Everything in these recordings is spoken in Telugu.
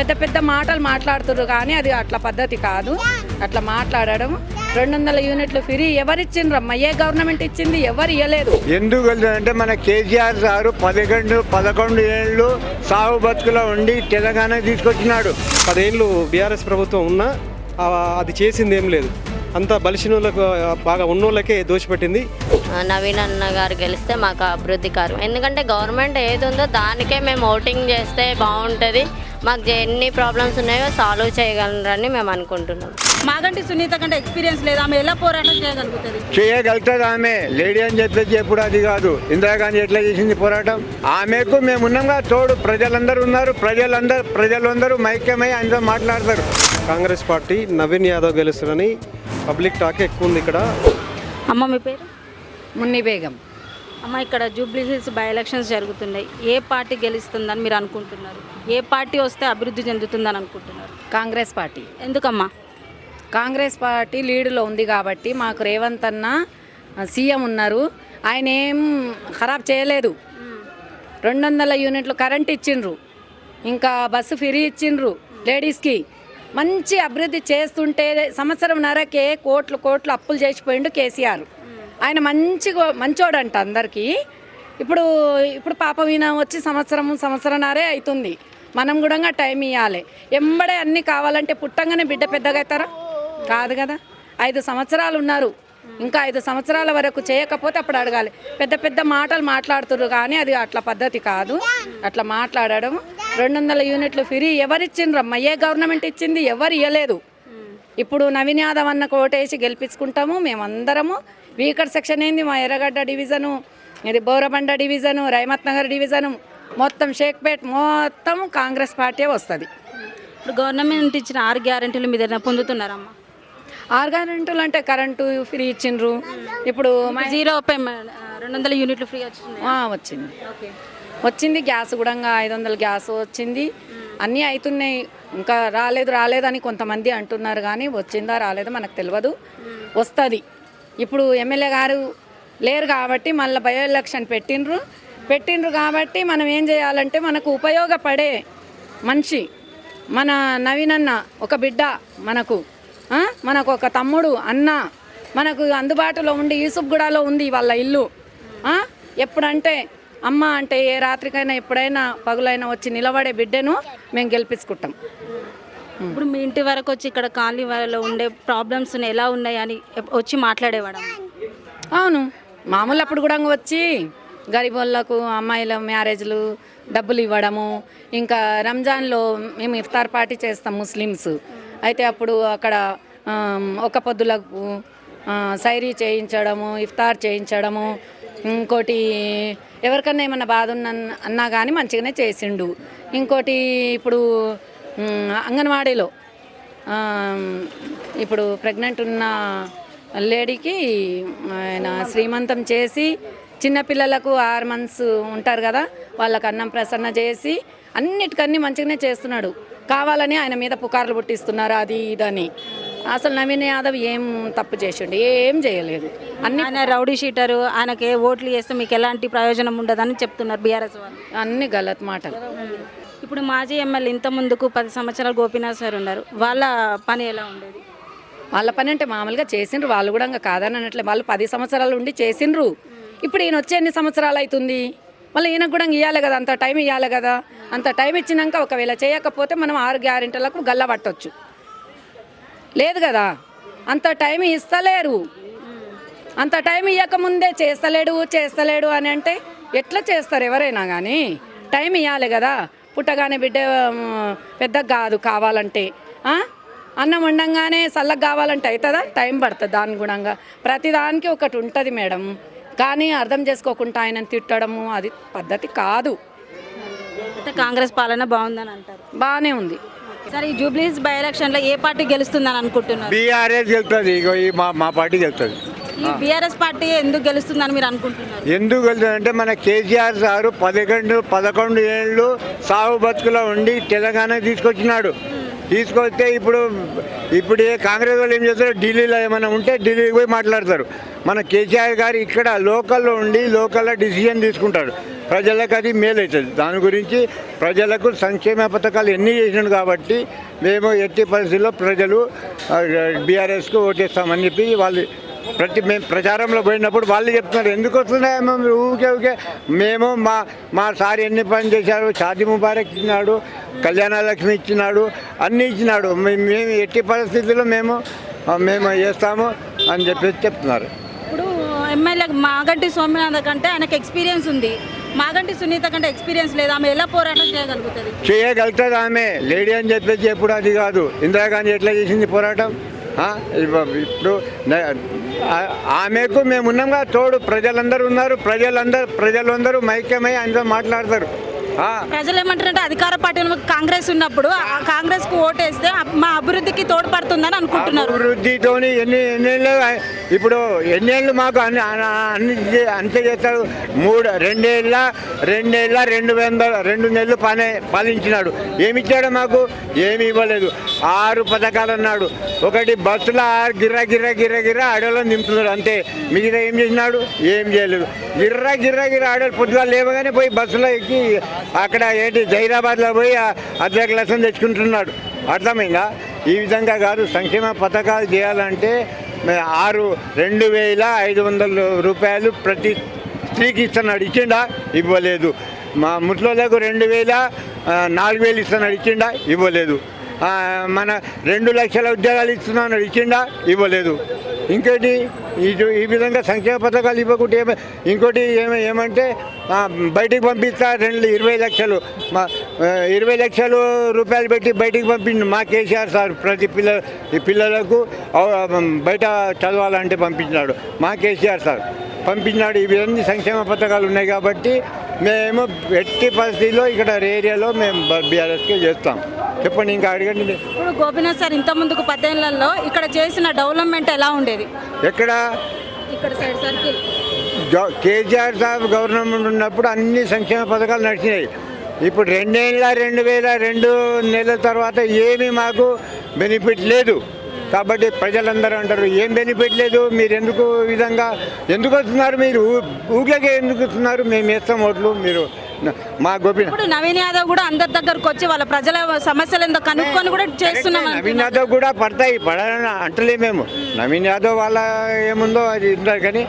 పెద్ద పెద్ద మాటలు మాట్లాడుతున్నారు కానీ అది అట్లా పద్ధతి కాదు. అట్లా మాట్లాడడం రెండు వందల యూనిట్లు ఫ్రీ ఎవరిచ్చిండ్రమ్మా ఏ గవర్నమెంట్ ఇచ్చింది? ఎవరు ఇవ్వలేదు ఎందుకు వెళ్తుందంటే మన కేసీఆర్ సారు పదకొండు పదకొండు ఏళ్ళు సాగు బతుకులో ఉండి తెలంగాణ తీసుకొచ్చినాడు. పదేళ్ళు బీఆర్ఎస్ ప్రభుత్వం ఉన్నా అది చేసింది ఏం లేదు. అంతా బలిసినోళ్ళకు బాగా ఉన్నోళ్ళకే దోషపెట్టింది. నవీన్ అన్న గారు గెలిస్తే మాకు అభివృద్ధి కారు ఎందుకంటే గవర్నమెంట్ ఏది ఉందో దానికే మేము ఓటింగ్ చేస్తే బాగుంటుంది. మాకు ఎన్ని ప్రాబ్లమ్స్ ఉన్నాయో సాల్వ్ చేయగలరని మేము అనుకుంటున్నాం. మాగంటి సునీత కంటే ఎక్స్పీరియన్స్ లేదు? ఆమె ఎలా పోరాటం చేయగలుగుతుంది? చేయగలుగుతుంది ఆమె. లేడీ అని చెప్పేసి ఎప్పుడు అది కాదు. ఇందిరాగాంధీ ఎట్లా చేసింది పోరాటం? ఆమెకు మేము ఉన్నాంగా తోడు ప్రజలందరూ ఉన్నారు. ప్రజలందరూ ప్రజలందరూ మైక్యమై అందరూ మాట్లాడతారు. కాంగ్రెస్ పార్టీ నవీన్ యాదవ్ గెలుస్తారని పబ్లిక్ టాక్ ఎక్కువ ఉంది ఇక్కడ. అమ్మ మీ పేరు? మున్ని బేగం. అమ్మ ఇక్కడ జూబ్లీ హిల్స్ బై ఎలక్షన్స్ జరుగుతున్నాయి. ఏ పార్టీ గెలుస్తుందని మీరు అనుకుంటున్నారు? ఏ పార్టీ వస్తే అభివృద్ధి చెందుతుందని అనుకుంటున్నారు? కాంగ్రెస్ పార్టీ. ఎందుకమ్మా? కాంగ్రెస్ పార్టీ లీడులో ఉంది కాబట్టి మాకు రేవంత్ అన్న సీఎం ఉన్నారు. ఆయన ఏం ఖరాబ్ చేయలేదు. రెండు వందల యూనిట్లు కరెంట్ ఇచ్చిండ్రు. ఇంకా బస్సు ఫ్రీ ఇచ్చిండ్రు లేడీస్కి. మంచి అభివృద్ధి చేస్తుంటే సంవత్సరం నరకే కోట్లు కోట్లు అప్పులు చేసిపోయిండు కేసీఆర్. ఆయన మంచి మంచోడంట అందరికీ. ఇప్పుడు ఇప్పుడు పాపం ఈయన వచ్చి సంవత్సరం సంవత్సరంన్నరే అవుతుంది. మనం కూడా టైం ఇవ్వాలి ఎంబడే అన్నీ కావాలంటే పుట్టంగానే బిడ్డ పెద్దగా అవుతారా? కాదు కదా. ఐదు సంవత్సరాలు ఉన్నారు. ఇంకా ఐదు సంవత్సరాల వరకు చేయకపోతే అప్పుడు అడగాలి. పెద్ద పెద్ద మాటలు మాట్లాడుతున్నారు కానీ అది అట్లా పద్ధతి కాదు. అట్లా మాట్లాడడం రెండు వందల యూనిట్లు ఫ్రీ ఎవరిచ్చిండ్రమ్మా ఏ గవర్నమెంట్ ఇచ్చింది? ఎవరు ఇవ్వలేదు ఇప్పుడు నవీన్ యాదవ్ అన్న కోటేసి గెలిపించుకుంటాము మేమందరము. వీకర్ సెక్షన్ ఏంది? మా ఎర్రగడ్డ డివిజను ఇది బోరబండ డివిజను రైమత్ నగర్ డివిజను. మొత్తం షేక్పేట్ మొత్తం కాంగ్రెస్ పార్టీ వస్తుంది. ఇప్పుడు గవర్నమెంట్ ఇచ్చిన ఆరు గ్యారెంటీలు మీద ఏదైనా పొందుతున్నారమ్మా? ఆరు గ్యారెంటీలు అంటే కరెంటు ఫ్రీ ఇచ్చిండ్రు. ఇప్పుడు జీరో రెండు వందల యూనిట్లు ఫ్రీ వచ్చింది వచ్చింది. ఓకే. వచ్చింది గ్యాస్ కూడా ఐదు వందల గ్యాస్ వచ్చింది. అన్నీ అవుతున్నాయి ఇంకా రాలేదు రాలేదని కొంతమంది అంటున్నారు కానీ వచ్చిందా రాలేదో మనకు తెలియదు వస్తుంది. ఇప్పుడు ఎమ్మెల్యే గారు లేరు కాబట్టి మళ్ళీ బయో ఎలక్షన్ పెట్టిండ్రు. పెట్టిండ్రు కాబట్టి మనం ఏం చేయాలంటే మనకు ఉపయోగపడే మనిషి మన నవీన్ అన్న ఒక బిడ్డ మనకు? మనకు ఒక తమ్ముడు అన్న మనకు అందుబాటులో ఉండి యూసుఫ్గూడలో ఉంది వాళ్ళ ఇల్లు? ఎప్పుడంటే అమ్మ అంటే ఏ రాత్రికైనా ఎప్పుడైనా పగులైనా వచ్చి నిలబడే బిడ్డను మేము గెలిపించుకుంటాం. ఇప్పుడు మీ ఇంటి వరకు వచ్చి ఇక్కడ కాలనీ వాళ్ళలో ఉండే ప్రాబ్లమ్స్ ఎలా ఉన్నాయి అని ఎప్- వచ్చి మాట్లాడేవాడు? అవును. మామూలు అప్పుడు కూడా వచ్చి గరీబోళ్ళకు అమ్మాయిల మ్యారేజ్లు డబ్బులు ఇవ్వడము. ఇంకా రంజాన్లో మేము ఇఫ్తార్ పార్టీ చేస్తాం ముస్లిమ్స్. అయితే అప్పుడు అక్కడ ఒక పొద్దులకు సైరీ చేయించడము ఇఫ్తార్ చేయించడము. ఇంకోటి ఎవరికన్నా ఏమన్నా బాధ ఉన్న అన్నా కానీ మంచిగానే చేసిండు. ఇంకోటి ఇప్పుడు అంగన్వాడీలో ఇప్పుడు ప్రెగ్నెంట్ ఉన్న లేడీకి ఆయన శ్రీమంతం చేసి చిన్నపిల్లలకు ఆరు మంత్స్ ఉంటారు కదా వాళ్ళకి అన్నం ప్రసన్న చేసి అన్నిటికన్నీ మంచిగానే చేస్తున్నాడు. కావాలని ఆయన మీద పుకార్లు పుట్టిస్తున్నారు అది ఇదని అసలు నవీన్ యాదవ్ ఏం తప్పు చేసిండు ఏం చేయలేదు. అన్ని ఆయన రౌడీ షీటరు ఆయనకి ఓట్లు చేస్తే మీకు ఎలాంటి ప్రయోజనం ఉండదని చెప్తున్నారు బీఆర్ఎస్ వాళ్ళు. అన్ని గలత్ మాటలు. ఇప్పుడు మాజీ ఎమ్మెల్యే ఇంత ముందుకు పది సంవత్సరాలు గోపీనాథ్ సార్ ఉన్నారు వాళ్ళ పని ఎలా ఉండేది? వాళ్ళ పని అంటే మామూలుగా చేసిండ్రు వాళ్ళు కూడా ఇంకా కాదని అనట్లే వాళ్ళు పది సంవత్సరాలు ఉండి చేసిండ్రు. ఇప్పుడు ఈయన వచ్చే ఎన్ని సంవత్సరాలు అవుతుంది? మళ్ళీ ఈయనకు కూడా ఇవ్వాలి కదా అంత టైం ఇవ్వాలి కదా. అంత టైం ఇచ్చినాక ఒకవేళ చేయకపోతే మనం ఆరు గ్యారెంటీలకు గల్లబట్టవచ్చు లేదు కదా? అంత టైం ఇస్తలేరు. అంత టైం ఇవ్వకముందే చేస్తలేడు చేస్తలేడు అని అంటే ఎట్లా చేస్తారు ఎవరైనా కానీ? టైం ఇవ్వాలి కదా? పుట్టగానే బిడ్డ పెద్ద పెద్దగా కాదు కావాలంటే. అన్నం వండంగానే చల్లగా కావాలంటే అవుతుందా? టైం పడుతుంది దాని గుణంగా. ప్రతిదానికి ఒకటి ఉంటుంది మేడం. కానీ అర్థం చేసుకోకుండా ఆయన తిట్టడము అది పద్ధతి కాదు. అయితే కాంగ్రెస్ పాలన బాగుందని అంటారు. బాగానే ఉంది. సరే ఈ జూబ్లీస్ బై ఎలక్షన్లో ఏ పార్టీ గెలుస్తుందని అనుకుంటున్నారు? బీఆర్ఎస్ గెలుతుంది ఇగో ఈ మా మా పార్టీ గెలుతుంది. ఈ బీఆర్ఎస్ పార్టీ ఎందుకు గెలుస్తుందని మీరు అనుకుంటున్నారు? ఎందుకు వెళ్తుందంటే మన కేసీఆర్ సారు పదకొండు పదకొండు ఏళ్ళు సాగు బతుకులో ఉండి తెలంగాణ తీసుకొచ్చినాడు. తీసుకొస్తే ఇప్పుడు ఇప్పుడు ఏ కాంగ్రెస్ వాళ్ళు ఏం చేస్తారు ఢిల్లీలో ఏమైనా ఉంటే ఢిల్లీకి పోయి మాట్లాడతారు. మన కేసీఆర్ గారు ఇక్కడ లోకల్లో ఉండి లోకల్లో డిసిజన్ తీసుకుంటాడు. ప్రజలకు అది మేలు అవుతుంది దాని గురించి ప్రజలకు సంక్షేమ పథకాలు ఎన్ని చేసినాడు కాబట్టి మేము ఎట్టి పరిస్థితుల్లో ప్రజలు బీఆర్ఎస్కు ఓటేస్తామని చెప్పి వాళ్ళు ప్రతి మేము ప్రచారంలో పోయినప్పుడు వాళ్ళు చెప్తున్నారు ఎందుకు వస్తున్నాయి మేము ఊకే ఊకే మేము మా మా సార్ ఎన్ని పని చేశారు? షాదీ ముబారక్ ఇచ్చినాడు కళ్యాణ లక్ష్మి ఇచ్చినాడు అన్నీ ఇచ్చినాడు. మేము ఎట్టి పరిస్థితుల్లో మేము మేము చేస్తాము అని చెప్పేసి చెప్తున్నారు. ఇప్పుడు ఎమ్మెల్యే మాగంటి సోమనాథ్ కంటే ఆయనకు ఎక్స్పీరియన్స్ ఉంది. మాగంటి సునీత కంటే ఎక్స్పీరియన్స్ లేదు. ఆమె ఎలా పోరాటం చేయగలుగుతుంది? చేయగలుగుతుంది ఆమె. లేడీ అని చెప్పేసి ఎప్పుడు అది కాదు. ఇందిరాగాంధీ ఎట్లా చేసింది పోరాటం? ఇప్పుడు ఆ- ఆమెకు మేము తోడు ప్రజలందరూ ఉన్నారు ప్రజలందరూ ప్రజలందరూ మైక్యమై ఆయనతో మాట్లాడతారు. ప్రజలు ఏమంటారంటే అధికార పార్టీ కాంగ్రెస్ ఉన్నప్పుడు ఆ కాంగ్రెస్కు ఓటేస్తే మా అభివృద్ధికి తోడ్పడుతుందని అనుకుంటున్నారు. అభివృద్ధితోని ఎన్ని ఎన్నేళ్ళు ఇప్పుడు ఎన్నేళ్ళు మాకు అన్ని అన్ని అంతే చేస్తాడు మూడు రెండేళ్ళ రెండేళ్ళ రెండు వందల రెండు నెలలు పని పాలించినాడు. ఏమి ఇచ్చాడు మాకు? ఏమి ఇవ్వలేదు. ఆరు పథకాలు అన్నాడు. ఒకటి బస్సులో ఆరు గిర్ర గిర్ర గిర్ర గిర్ర అడవిలో నింపుతున్నాడు అంతే. మిగతా ఏం చేసినాడు? ఏం చేయలేదు. గిర్ర గిర్ర గిర్ర అడవులు పొద్దుగా లేవగానే పోయి బస్సులో ఎక్కి అక్కడ ఏంటి జైరాబాద్లో పోయి అర్ధ గ్లాసం తెచ్చుకుంటున్నాడు. అర్థమైందా? ఈ విధంగా కాదు సంక్షేమ పథకాలు చేయాలంటే ఆరు రెండు వేల ఐదు వందల రూపాయలు ప్రతి స్త్రీకి ఇస్తున్నాడు. ఇచ్చిండా? ఇవ్వలేదు. మా ముట్లోలకు రెండు వేల నాలుగు వేలు ఇస్తున్నాడు. ఇచ్చిండా? ఇవ్వలేదు. మన రెండు లక్షల ఉద్యోగాలు ఇస్తున్నాడు. ఇచ్చిండా? ఇవ్వలేదు. ఇంకోటి? ఇది ఈ విధంగా సంక్షేమ పథకాలు ఇవ్వకుంటే ఏమే ఇంకోటి ఏమే ఏమంటే బయటికి పంపిస్తా రెండు ఇరవై లక్షలు. మా ఇరవై లక్షలు రూపాయలు పెట్టి బయటికి పంపిండు మా కేసీఆర్ సార్ ప్రతి పిల్ల ఈ పిల్లలకు బయట చదవాలంటే పంపించినాడు మా కేసీఆర్ సార్. పంపించినాడు ఇవన్నీ సంక్షేమ పథకాలు ఉన్నాయి కాబట్టి మేము ఎట్టి పరిస్థితిలో ఇక్కడ ఏరియాలో మేము బీఆర్ఎస్కే చేస్తాం. చెప్పండి ఇంకా అడగండి. ఇప్పుడు గోపీనాథ్ సార్ ఇంత ముందుకు పదేళ్ళలో ఇక్కడ చేసిన డెవలప్మెంట్ ఎలా ఉండేది? ఎక్కడ? ఇక్కడ సైడ్ సర్కిల్. కేసీఆర్ సాబ్ గవర్నమెంట్ ఉన్నప్పుడు అన్ని సంక్షేమ పథకాలు నడిచినాయి. ఇప్పుడు రెండేళ్ళ రెండు వేల రెండు నెలల తర్వాత ఏమీ మాకు బెనిఫిట్ లేదు. కాబట్టి ప్రజలందరూ అంటారు ఏం బెనిఫిట్ లేదు? మీరు ఎందుకు విధంగా? ఎందుకు వస్తున్నారు మీరు? ఊ- ఊరికే ఎందుకు వస్తున్నారు? మేము వేస్తాం ఓట్లు మీరు మా గోపి ఇప్పుడు నవీన్ యాదవ్ కూడా అందరి దగ్గరకు వచ్చి వాళ్ళ ప్రజల సమస్యలు ఏందో కనుక్కొని కూడా చేస్తున్నాం నవీన్ యాదవ్ కూడా పడతాయి పడాలని అంటలే మేము. నవీన్ యాదవ్ వాళ్ళ ఏముందో అది ఉంటారు కానీ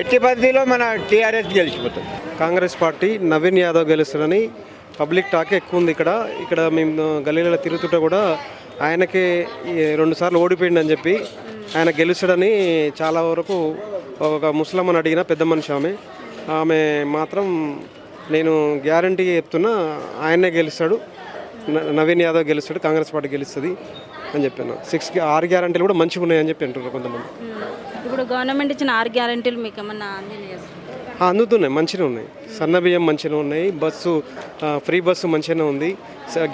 ఎట్టి పరిధిలో మన టీఆర్ఎస్ గెలిచిపోతుంది కాంగ్రెస్ పార్టీ నవీన్ యాదవ్ గెలుస్తాడని పబ్లిక్ టాక్ ఎక్కువ ఉంది ఇక్కడ. ఇక్కడ మేము గల్లీలలో తిరుగుతుంటే కూడా ఆయనకి రెండు సార్లు ఓడిపోయిందని చెప్పి ఆయన గెలుస్తాడని చాలా వరకు ఒక ముసలమ్మని అడిగిన పెద్ద మనిషి ఆమె. ఆమె మాత్రం నేను గ్యారంటీ చెప్తున్నా ఆయనే గెలుస్తాడు. నవీన్ యాదవ్ గెలుస్తాడు కాంగ్రెస్ పార్టీ గెలుస్తుంది అని చెప్పాను. సిక్స్ ఆరు గ్యారంటీలు కూడా మంచిగా ఉన్నాయని చెప్పి అంటున్నారు కొంతమంది. ఇప్పుడు గవర్నమెంట్ ఇచ్చిన ఆరు గ్యారంటీలు మీకు ఏమన్నా అందుతున్నాయి మంచిగా ఉన్నాయి. సన్న బియ్యం మంచిగా ఉన్నాయి బస్సు ఫ్రీ బస్సు మంచిగానే ఉంది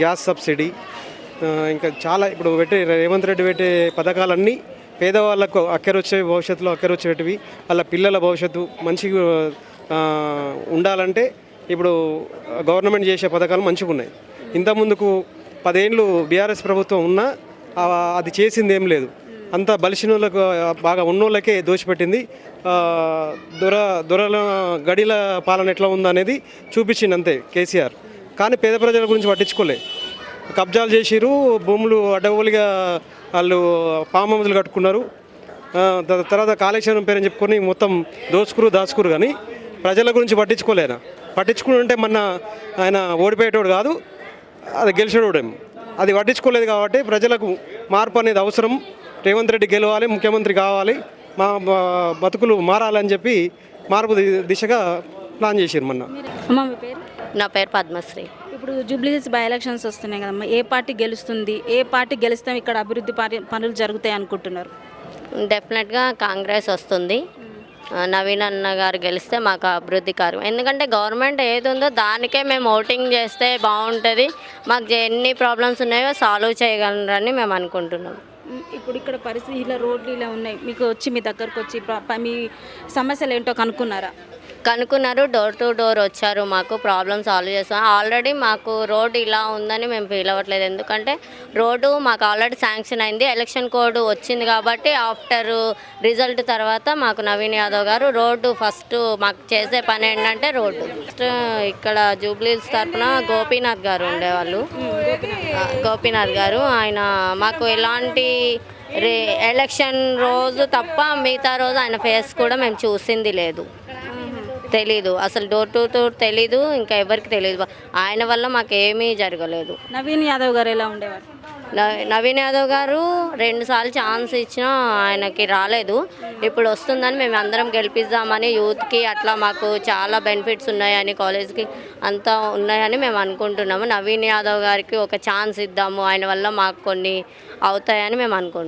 గ్యాస్ సబ్సిడీ ఇంకా చాలా ఇప్పుడు పెట్టే రేవంత్ రెడ్డి పెట్టే పథకాలన్నీ పేదవాళ్ళకు అక్కరొచ్చే భవిష్యత్తులో అక్కరొచ్చేటివి వాళ్ళ పిల్లల భవిష్యత్తు మంచిగా ఉండాలంటే ఇప్పుడు గవర్నమెంట్ చేసే పథకాలు మంచిగా ఉన్నాయి ఇంతకుముందుకు పదేళ్ళు బీఆర్ఎస్ ప్రభుత్వం ఉన్నా అది చేసింది ఏం లేదు. అంత బలిసినోళ్ళకు బాగా ఉన్నోళ్ళకే దోచిపెట్టింది దొర దొరల గడిల పాలన ఎట్లా ఉందనేది చూపించింది అంతే కేసీఆర్. కానీ పేద ప్రజల గురించి పట్టించుకోలే. కబ్జాలు చేసిరు భూములు అడ్డగోలుగా వాళ్ళు పామములు కట్టుకున్నారు. తర్వాత కాళేశ్వరం పేరని చెప్పుకొని మొత్తం దోచుకురు దాచుకురు కానీ ప్రజల గురించి పట్టించుకోలేనా? పట్టించుకుంటే మొన్న ఆయన ఓడిపోయేటోడు కాదు అది గెలిచేటోడేమో. అది పట్టించుకోలేదు కాబట్టి ప్రజలకు మార్పు అనేది అవసరం. రేవంత్ రెడ్డి గెలవాలి ముఖ్యమంత్రి కావాలి మా బతుకులు మారాలని చెప్పి మార్పు దిశగా ప్లాన్ చేసారు మొన్న. అమ్మ మీ పేరు? నా పేరు పద్మశ్రీ. ఇప్పుడు జూబ్లీహిల్స్ బై ఎలక్షన్స్ వస్తున్నాయి కదమ్మా. ఏ పార్టీ గెలుస్తుంది? ఏ పార్టీ గెలిస్తే? ఇక్కడ అభివృద్ధి పారి- పనులు జరుగుతాయి అనుకుంటున్నారు? డెఫినెట్గా కాంగ్రెస్ వస్తుంది. నవీన్ అన్న గారు గెలిస్తే మాకు అభివృద్ధి కార్యం. ఎందుకంటే గవర్నమెంట్ ఏది ఉందో దానికే మేము ఓటింగ్ చేస్తే బాగుంటుంది. మాకు ఎన్ని ప్రాబ్లమ్స్ ఉన్నాయో సాల్వ్ చేయగలరని మేము అనుకుంటున్నాం. ఇప్పుడు ఇక్కడ పరిస్థితి ఇలా రోడ్లు ఇలా ఉన్నాయి. మీకు వచ్చి మీ దగ్గరకు వచ్చి మీ సమస్యలు ఏంటో కనుక్కున్నారా? కనుక్కున్నారు డోర్ టు డోర్ వచ్చారు మాకు ప్రాబ్లమ్ సాల్వ్ చేస్తాం ఆల్రెడీ మాకు రోడ్ ఇలా ఉందని మేము ఫీల్ అవ్వట్లేదు. ఎందుకంటే రోడ్డు మాకు ఆల్రెడీ శాంక్షన్ అయింది ఎలక్షన్ కోడ్ వచ్చింది కాబట్టి ఆఫ్టర్ రిజల్ట్ తర్వాత మాకు నవీన్ యాదవ్ గారు రోడ్డు ఫస్ట్ మాకు చేసే పని ఏంటంటే రోడ్డు ఫస్ట్ ఇక్కడ జూబ్లీస్ తరఫున గోపీనాథ్ గారు ఉండేవాళ్ళు. గోపీనాథ్ గారు ఆయన మాకు ఎలాంటి రే ఎలక్షన్ రోజు తప్ప మిగతా రోజు ఆయన ఫేస్ కూడా మేము చూసింది లేదు. తెలీదు. అసలు డోర్ టు డోర్ తెలీదు ఇంకా ఎవరికి తెలియదు ఆయన వల్ల మాకు ఏమీ జరగలేదు. నవీన్ యాదవ్ గారు ఎలా ఉండేవారు? నవ- నవీన్ యాదవ్ గారు రెండుసార్లు ఛాన్స్ ఇచ్చినా ఆయనకి రాలేదు. ఇప్పుడు వస్తుందని మేము అందరం గెలిపిద్దామని యూత్కి అట్లా మాకు చాలా బెనిఫిట్స్ ఉన్నాయని కాలేజ్కి అంతా ఉన్నాయని మేము అనుకుంటున్నాము. నవీన్ యాదవ్ గారికి ఒక ఛాన్స్ ఇద్దాము. ఆయన వల్ల మాకు కొన్ని అవుతాయని మేము అనుకుంటున్నాం